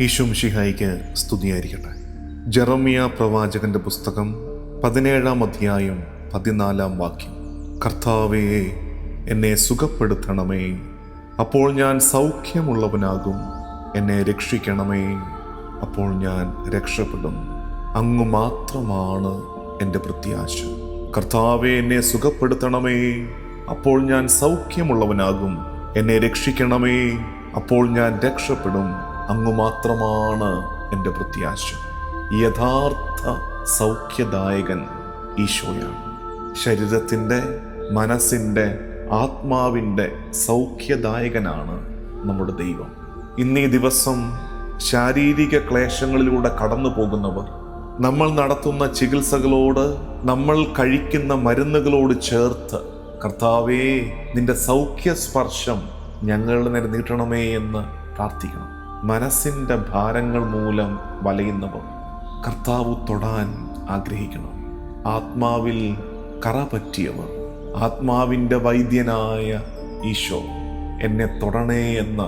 ഈശും ഷിഹായിക്ക് സ്തുതിയായിരിക്കട്ടെ. ജെറമിയ പ്രവാചകന്റെ പുസ്തകം പതിനേഴാം അധ്യായം പതിനാലാം വാക്യം. കർത്താവേ എന്നെ സുഖപ്പെടുത്തണമേ. അപ്പോൾ ഞാൻ സൗഖ്യമുള്ളവനാകും. എന്നെ രക്ഷിക്കണമേ. അപ്പോൾ ഞാൻ രക്ഷപ്പെടും. അങ്ങ് മാത്രമാണ് എന്റെ പ്രത്യാശ. കർത്താവെ എന്നെ സുഖപ്പെടുത്തണമേ. അപ്പോൾ ഞാൻ സൗഖ്യമുള്ളവനാകും. എന്നെ രക്ഷിക്കണമേ. അപ്പോൾ ഞാൻ രക്ഷപ്പെടും. അങ്ങ് മാത്രമാണ് എന്റെ പ്രത്യാശ. യഥാർത്ഥ സൗഖ്യദായകൻ ഈശോയാണ്. ശരീരത്തിന്റെ മനസ്സിന്റെ ആത്മാവിന്റെ സൗഖ്യദായകനാണ് നമ്മുടെ ദൈവം. ഇന്നീ ദിവസം ശാരീരിക ക്ലേശങ്ങളിലൂടെ കടന്നു പോകുന്നവർ നമ്മൾ നടത്തുന്ന ചികിത്സകളോട് നമ്മൾ കഴിക്കുന്ന മരുന്നുകളോട് ചേർത്ത് കർത്താവേ നിന്റെ സൗഖ്യ സ്പർശം ഞങ്ങളുടെ നേരെ നീട്ടണമേ എന്ന് പ്രാർത്ഥിക്കണം. മനസ്സിന്റെ ഭാരങ്ങൾ മൂലം വലയുന്നവർ കർത്താവ് തൊടാൻ ആഗ്രഹിക്കണം. ആത്മാവിൽ കറ പറ്റിയവർ ആത്മാവിന്റെ വൈദ്യനായ ഈശോ എന്നെ തൊടണേ എന്ന്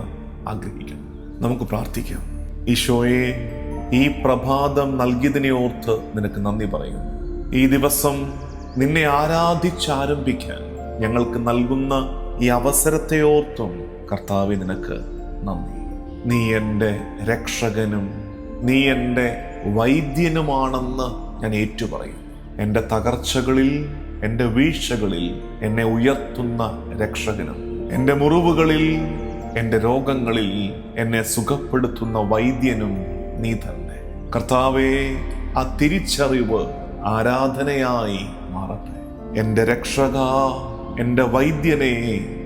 ആഗ്രഹിക്കണം. നമുക്ക് പ്രാർത്ഥിക്കാം. ഈശോയെ ഈ പ്രഭാതം നൽകിയതിനെ ഓർത്ത് നിനക്ക് നന്ദി പറയുന്നു. ഈ ദിവസം നിന്നെ ആരാധിച്ചാരംഭിക്കാൻ ഞങ്ങൾക്ക് നൽകുന്ന ഈ അവസരത്തെ ഓർത്തും കർത്താവെ നിനക്ക് നന്ദി. നീ എന്റെ രക്ഷകനും നീ എന്റെ വൈദ്യനുമാണെന്ന് ഞാൻ ഏറ്റുപറയും എന്റെ തകർച്ചകളിൽ എന്റെ വീഴ്ചകളിൽ എന്നെ ഉയർത്തുന്ന രക്ഷകനും എന്റെ മുറിവുകളിൽ എന്റെ രോഗങ്ങളിൽ എന്നെ സുഖപ്പെടുത്തുന്ന വൈദ്യനും നീ തന്നെ. കർത്താവെ ആ തിരിച്ചറിവ് ആരാധനയായി മാറട്ടെ. എന്റെ രക്ഷക എന്റെ വൈദ്യനെ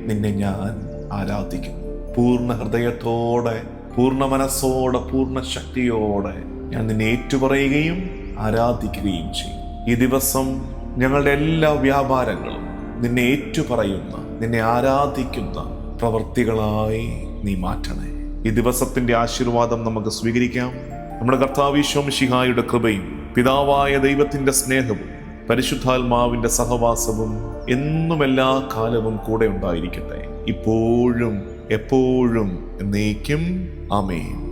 നിന്നെ ഞാൻ ആരാധിക്കുന്നു. പൂർണ ഹൃദയത്തോടെ പൂർണ മനസ്സോടെ പൂർണ ശക്തിയോടെ ഞാൻ നിന്നെ ഏറ്റുപറയുകയും ആരാധിക്കുകയും ചെയ്യും. ഈ ദിവസം ഞങ്ങളുടെ എല്ലാ വ്യാപാരങ്ങളും നിന്നെ ഏറ്റുപറയുന്ന നിന്നെ ആരാധിക്കുന്ന പ്രവൃത്തികളായി നീ മാറ്റണേ. ഈ ദിവസത്തിന്റെ ആശീർവാദം നമുക്ക് സ്വീകരിക്കാം. നമ്മുടെ കർത്താവിശ്വം ശിഹായുടെ കൃപയും പിതാവായ ദൈവത്തിന്റെ സ്നേഹവും പരിശുദ്ധാത്മാവിന്റെ സഹവാസവും എന്നും എല്ലാ കാലവും കൂടെ ഉണ്ടായിരിക്കട്ടെ. ഇപ്പോഴും എപ്പോഴും എന്നേക്കും. ആമേൻ.